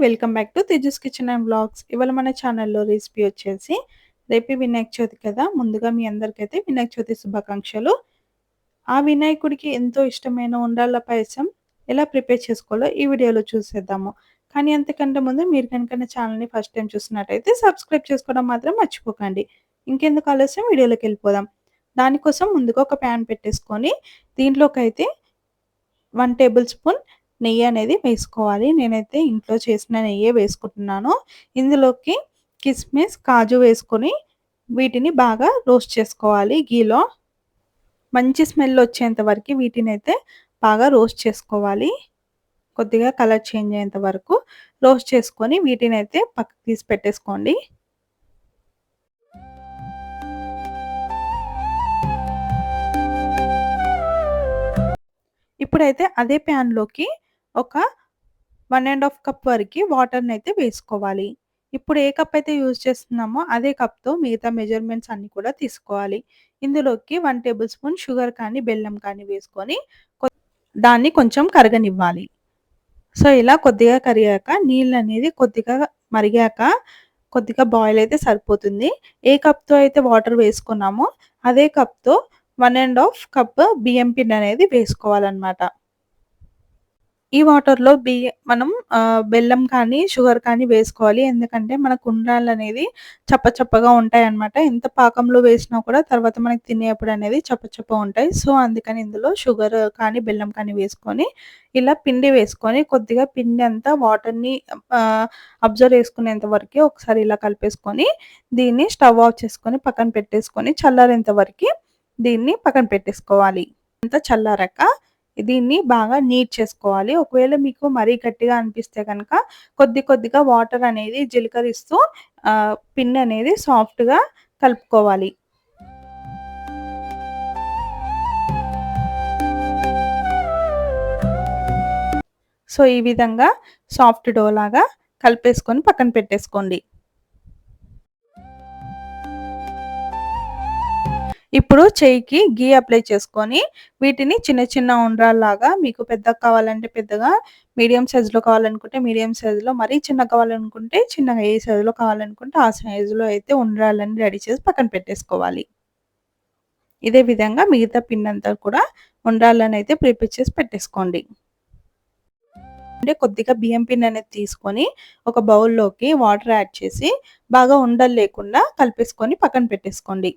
Welcome back to Tejas kitchen and vlogs ఇవాళ మన ఛానల్లో రెసిపీ వచ్చేసి రేపు వినాయక చవితి కదా? ముందుగా మీ అందరికైతే వినాయక చవితి శుభాకాంక్షలు. ఆ వినాయకుడికి ఎంతో ఇష్టమైన ఉండాల పాయసం ఎలా ప్రిపేర్ చేసుకోవాలో ఈ వీడియోలో చూసేద్దాము. కానీ అంతకంటే ముందు మీరు కనుక నా ఛానల్ని ఫస్ట్ టైం చూసినట్టయితే సబ్స్క్రైబ్ చేసుకోవడం మాత్రం మర్చిపోకండి. ఇంకెందుకు ఆలస్యం? వీడియోలోకి వెళ్ళిపోదాం. దానికోసం ముందుగా ఒక ప్యాన్ పెట్టేసుకొని దీంట్లోకి అయితే వన్ టేబుల్ స్పూన్ నెయ్యి అనేది వేసుకోవాలి. నేనైతే ఇంట్లో చేసిన నెయ్యే వేసుకుంటున్నాను. ఇందులోకి కిస్మిస్ కాజు వేసుకొని వీటిని బాగా రోస్ట్ చేసుకోవాలి గీలో. మంచి స్మెల్ వచ్చేంత వరకు వీటిని అయితే బాగా రోస్ట్ చేసుకోవాలి. కొద్దిగా కలర్ చేంజ్ అయ్యేంత వరకు రోస్ట్ చేసుకొని వీటిని అయితే పక్కకు తీసి పెట్టేసుకోండి. ఇప్పుడైతే అదే ప్యాన్లోకి ఒక వన్ అండ్ హాఫ్ కప్ వరకు వాటర్ని అయితే వేసుకోవాలి. ఇప్పుడు ఏ కప్ అయితే యూజ్ చేస్తున్నామో అదే కప్తో మిగతా మెజర్మెంట్స్ అన్ని కూడా తీసుకోవాలి. ఇందులోకి వన్ టేబుల్ స్పూన్ షుగర్ కానీ బెల్లం కానీ వేసుకొని దాన్ని కొంచెం కరగనివ్వాలి. సో ఇలా కొద్దిగా కరిగాక నీళ్ళు అనేది కొద్దిగా మరిగాక కొద్దిగా బాయిల్ అయితే సరిపోతుంది. ఏ కప్తో అయితే వాటర్ వేసుకున్నామో అదే కప్తో వన్ అండ్ హాఫ్ కప్ బియ్యం పిండి అనేది వేసుకోవాలన్నమాట. ఈ వాటర్‌లో బియ్య మనం బెల్లం కానీ, షుగర్ కానీ వేసుకోవాలి. ఎందుకంటే మనకు కుండ్రాళ్ళు అనేది చప్ప చప్పగా ఉంటాయన్నమాట. ఎంత పాకంలో వేసినా కూడా తర్వాత మనకి తినేప్పుడు అనేది చప్ప చప్ప ఉంటాయి. సో, అందుకని ఇందులో షుగర్ కానీ, బెల్లం కానీ వేసుకొని ఇలా పిండి వేసుకొని కొద్దిగా పిండి అంతా వాటర్‌ని అబ్జర్వ్ చేసుకునేంత వరకు ఒకసారి ఇలా కలిపేసుకొని దీన్ని స్టవ్ ఆఫ్ చేసుకొని పక్కన పెట్టేసుకొని చల్లారేంత వరకు దీన్ని పక్కన పెట్టేసుకోవాలి. అంతా చల్లారాక దీన్ని బాగా నీట్ చేసుకోవాలి. ఒకవేళ మీకు మరీ గట్టిగా అనిపిస్తే కనుక కొద్ది కొద్దిగా వాటర్ అనేది జీలకరిస్తూ పిన్ అనేది సాఫ్ట్గా కలుపుకోవాలి. సో ఈ విధంగా సాఫ్ట్ డో లాగా కలిపేసుకొని పక్కన పెట్టేసుకోండి. ఇప్పుడు చేయికి గీ అప్లై చేసుకొని వీటిని చిన్న చిన్న ఉండ్రాల్లాగా మీకు పెద్దగా కావాలంటే పెద్దగా మీడియం సైజులో కావాలనుకుంటే మీడియం సైజులో మరీ చిన్న కావాలనుకుంటే చిన్నగా ఏ సైజులో కావాలనుకుంటే ఆ సైజులో అయితే ఉండ్రాలని రెడీ చేసి పక్కన పెట్టేసుకోవాలి. ఇదే విధంగా మిగతా పిన్ అంతా కూడా ఉండ్రాలని అయితే ప్రిపేర్ చేసి పెట్టేసుకోండి. అంటే కొద్దిగా బియ్యం పిండి అనేది తీసుకొని ఒక బౌల్లోకి వాటర్ యాడ్ చేసి బాగా ఉండలు లేకుండా కలిపేసుకొని పక్కన పెట్టేసుకోండి.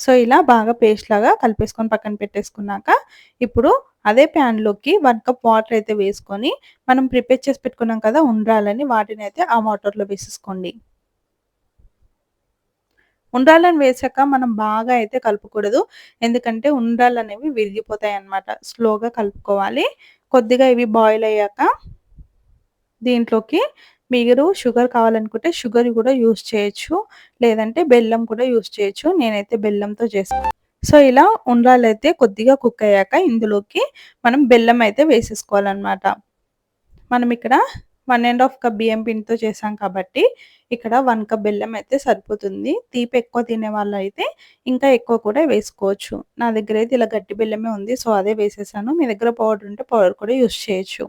సో ఇలా బాగా పేస్ట్ లాగా కలిపేసుకొని పక్కన పెట్టేసుకున్నాక ఇప్పుడు అదే ప్యాన్లోకి వన్ కప్ వాటర్ అయితే వేసుకొని మనం ప్రిపేర్ చేసి పెట్టుకున్నాం కదా ఉండాలని వాటిని అయితే ఆ వాటర్లో వేసేసుకోండి. ఉండ్రాలను వేసాక మనం బాగా అయితే కలుపుకూడదు. ఎందుకంటే ఉండ్రాలు అనేవి విరిగిపోతాయి అన్నమాట. స్లోగా కలుపుకోవాలి. కొద్దిగా ఇవి బాయిల్ అయ్యాక దీంట్లోకి మీరు షుగర్ కావాలనుకుంటే షుగర్ కూడా యూస్ చేయొచ్చు. లేదంటే బెల్లం కూడా యూస్ చేయొచ్చు. నేనైతే బెల్లంతో చేస్తాను సో ఇలా ఉండాలైతే కొద్దిగా కుక్ అయ్యాక ఇందులోకి మనం బెల్లం అయితే వేసేసుకోవాలన్నమాట. మనం ఇక్కడ వన్ అండ్ హాఫ్ కప్ బియ్యం పిండితో చేసాం కాబట్టి ఇక్కడ వన్ కప్ బెల్లం అయితే సరిపోతుంది. తీపి ఎక్కువ తినే వాళ్ళు అయితే ఇంకా ఎక్కువ కూడా వేసుకోవచ్చు. నా దగ్గర అయితే ఇలా గట్టి బెల్లమే ఉంది. సో అదే వేసేసాను. మీ దగ్గర పౌడర్ ఉంటే పౌడర్ కూడా యూస్ చేయొచ్చు.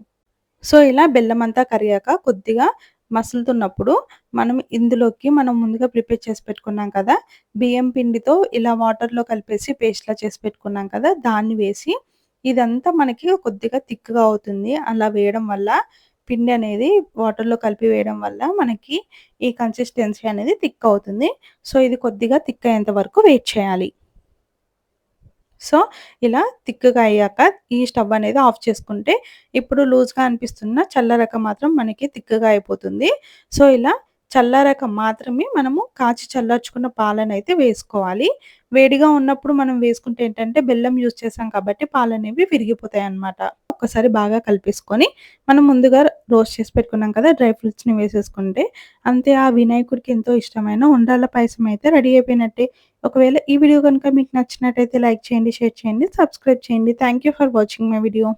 సో ఇలా బెల్లం అంతా కరిగాక కొద్దిగా మసులుతున్నప్పుడు మనం ఇందులోకి మనం ముందుగా ప్రిపేర్ చేసి పెట్టుకున్నాం కదా బియ్యం పిండితో ఇలా వాటర్లో కలిపేసి పేస్ట్లా చేసి పెట్టుకున్నాం కదా దాన్ని వేసి ఇదంతా మనకి కొద్దిగా థిక్గా అవుతుంది. అలా వేయడం వల్ల పిండి అనేది వాటర్లో కలిపి వేయడం వల్ల మనకి ఈ కన్సిస్టెన్సీ అనేది థిక్ అవుతుంది. సో ఇది కొద్దిగా థిక్ అయ్యేంత వరకు వెయిట్ చేయాలి. సో ఇలా థిక్గా అయ్యాక ఈ స్టవ్ అనేది ఆఫ్ చేసుకుంటే ఇప్పుడు లూజ్గా అనిపిస్తున్న చల్లరక మాత్రం మనకి థిక్గా అయిపోతుంది. సో ఇలా చల్లారాక మాత్రమే మనము కాచి చల్లార్చుకున్న పాలను అయితే వేసుకోవాలి. వేడిగా ఉన్నప్పుడు మనం వేసుకుంటే ఏంటంటే బెల్లం యూజ్ చేసాం కాబట్టి పాలు అనేవి విరిగిపోతాయి అన్నమాట ఒక్కసారి బాగా కలిపేసుకొని మనం ముందుగా రోస్ట్ చేసి పెట్టుకున్నాం కదా డ్రై ఫ్రూట్స్ని వేసేసుకుంటే అంతే. ఆ వినాయకుడికి ఎంతో ఇష్టమైన ఉండాల పాయసం అయితే రెడీ అయిపోయినట్టే. ఒకవేళ ఈ వీడియో కనుక మీకు నచ్చినట్టయితే లైక్ చేయండి షేర్ చేయండి సబ్స్క్రైబ్ చేయండి. Thank for watching my video